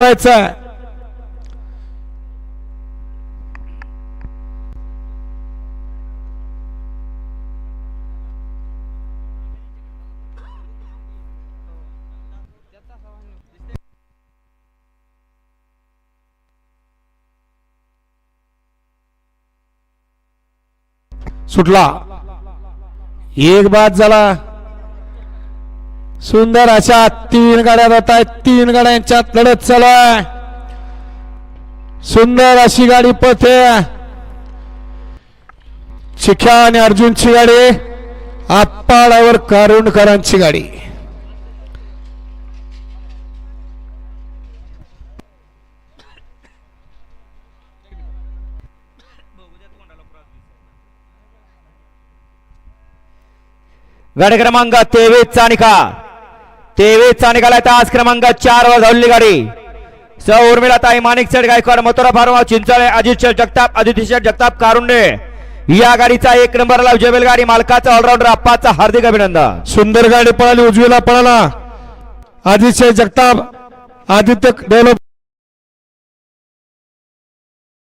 करायचं सुटला. एक बाद झाला सुंदर अशा तीन गाड्या जात आहेत. तीन गाड्यांच्यात लढत चालू आहे. सुंदर अशी गाडी पथे चिख्या आणि अर्जुनची गाडी आप्पाडावर करुणकरांची गाडी. गाडी क्रमांक तेवीस चानिका तेवीस चानिकाला तास क्रमांक चार वर धावली गाडी. स उर्मिला ताई माणिक गायकवाड मथुरा फार्मा चिंचाळे अजित शेठ जगताप अदिती शेठ जगताप कारुंडे. या गाडीचा एक नंबरला जेवेल गाडी मालकाचा ऑलराऊंडर अप्पाचा हार्दिक अभिनंदन. सुंदर गाडी पळाली उजवीला पळाला. आदित्य जगताप आदित्य डेव्हलप